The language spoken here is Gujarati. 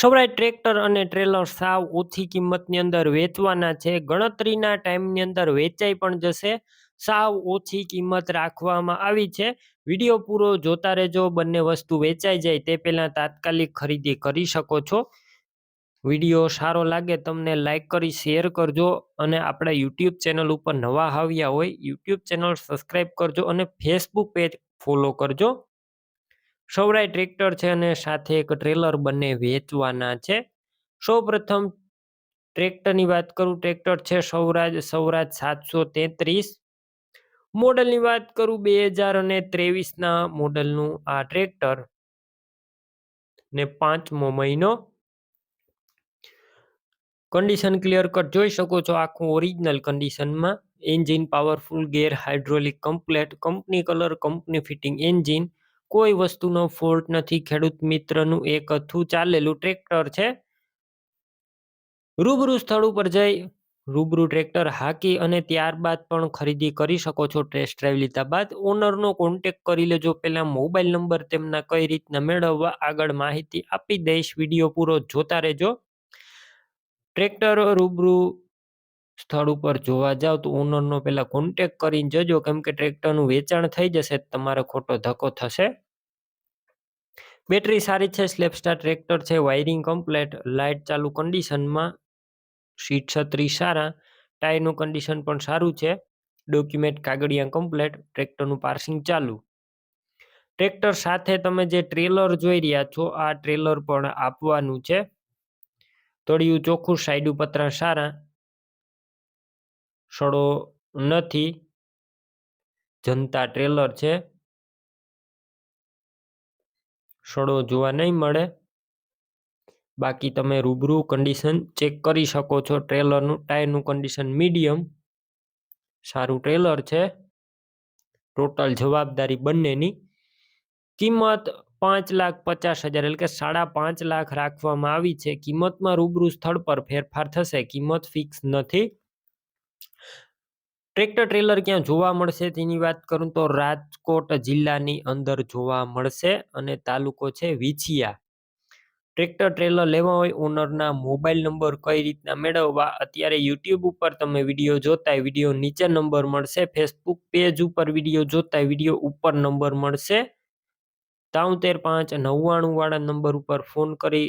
સૌરાષ્ટ્ર ટ્રેક્ટર અને ટ્રેલર સાવ ઓછી કિંમતની અંદર વેચવાના છે. ગણતરીના ટાઈમની અંદર વેચાઈ પણ જશે. સાવ ઓછી કિંમત રાખવામાં આવી છે. વીડિયો પૂરો જોતા રહેજો. બંને વસ્તુ વેચાઈ જાય તે પહેલાં તાત્કાલિક ખરીદી કરી શકો છો. વીડિયો સારો લાગે તમને લાઈક કરી, શેર કરજો અને આપણા યુટ્યુબ ચેનલ ઉપર નવા આવ્યા હોય, યુટ્યુબ ચેનલ સબસ્ક્રાઈબ કરજો અને ફેસબુક પેજ ફોલો કરજો. સૌરાય ટ્રેક્ટર છે અને સાથે એક ટ્રેલર બંને વેચવાના છે. સૌપ્રથમ ટ્રેક્ટરની વાત કરું, ટ્રેક્ટર છે સૌરાજ સૌરાજ સાતસો તેત્રીસ. મોડલની વાત કરું, બે હજાર અને ત્રેવીસના મોડલનું આ ટ્રેક્ટર. ને પાંચમો મહિનો. કન્ડિશન ક્લિયર કટ જોઈ શકો છો આખું ઓરિજિનલ કન્ડિશનમાં. Engine powerful, gear hydraulic, complete, company colour, company fitting engine. કોઈ વસ્તુનો ફોલ્ટ નથી. ખેડૂત મિત્રનું એક અથું ચાલેલું ટ્રેક્ટર છે. રૂબરૂ સ્થળ ઉપર જઈ રૂબરૂ ટ્રેક્ટર હાકી અને ત્યારબાદ પણ ખરીદી કરી શકો છો ટેસ્ટ ડ્રાઈવ લીધા બાદ. ઓનરનો કોન્ટેક કરી લેજો. પહેલા મોબાઈલ નંબર તેમના કઈ રીતના મેળવવા આગળ માહિતી આપી દઈશ. વીડિયો પૂરો જોતા રહેજો. ટ્રેક્ટર રૂબરૂ સ્થળ ઉપર જોવા જાઓ તો ઓનરનો પહેલાં કોન્ટેક કરીને જજો. કેમ કે ટ્રેક્ટરનું વેચાણ થઈ જશે તમારો ખોટો ધક્કો થશે. બેટરી સારી છે સ્લેપસ્ટાર ટ્રેક્ટર છે વાયરિંગ કમ્પ્લેટ લાઇટ ચાલુ કન્ડિશનમાં સીટ છત્રી સારા ટાયરનું કન્ડિશન પણ સારું છે. ડોક્યુમેન્ટ કાગળિયા કમ્પ્લેટ ટ્રેક્ટરનું પાર્સિંગ ચાલુ. ટ્રેક્ટર સાથે તમે જે ટ્રેલર જોઈ રહ્યા છો, આ ટ્રેલર પણ આપવાનું છે. તળિયું ચોખ્ખું સાઈડ પતરા સારા. સડો નથી. જનતા ટ્રેલર છે. સડો જોવા નહીં મળે. બાકી તમે રૂબરૂ કન્ડિશન ચેક કરી શકો છો. ટ્રેલરનું ટાયરનું કન્ડિશન મીડિયમ સારું ટ્રેલર છે. ટોટલ જવાબદારી બંનેની. કિંમત પાંચ લાખ પચાસ હજાર એટલે કે સાડા પાંચ લાખ રાખવામાં આવી છે. કિંમતમાં રૂબરૂ સ્થળ પર ફેરફાર થશે. કિંમત ફિક્સ નથી. ટ્રેક્ટર ટ્રેલર ક્યાં જોવા મળશે? તેની વાત કરું તો રાજકોટ જિલ્લાની અંદર જોવા મળશે અને તાલુકો છે વિછિયા. ટ્રેક્ટર ટ્રેલર લેવા હોય ઓનરના મોબાઈલ નંબર કઈ રીતના મેળવવા? અત્યારે યુટ્યુબ ઉપર તમે વીડિયો જોતા વીડિયો નીચે નંબર મળશે, ફેસબુક પેજ ઉપર વીડિયો જોતા વીડિયો ઉપર નંબર મળશે. તાઉતેર પાંચ નવ્વાણું વાળા નંબર ઉપર ફોન કરી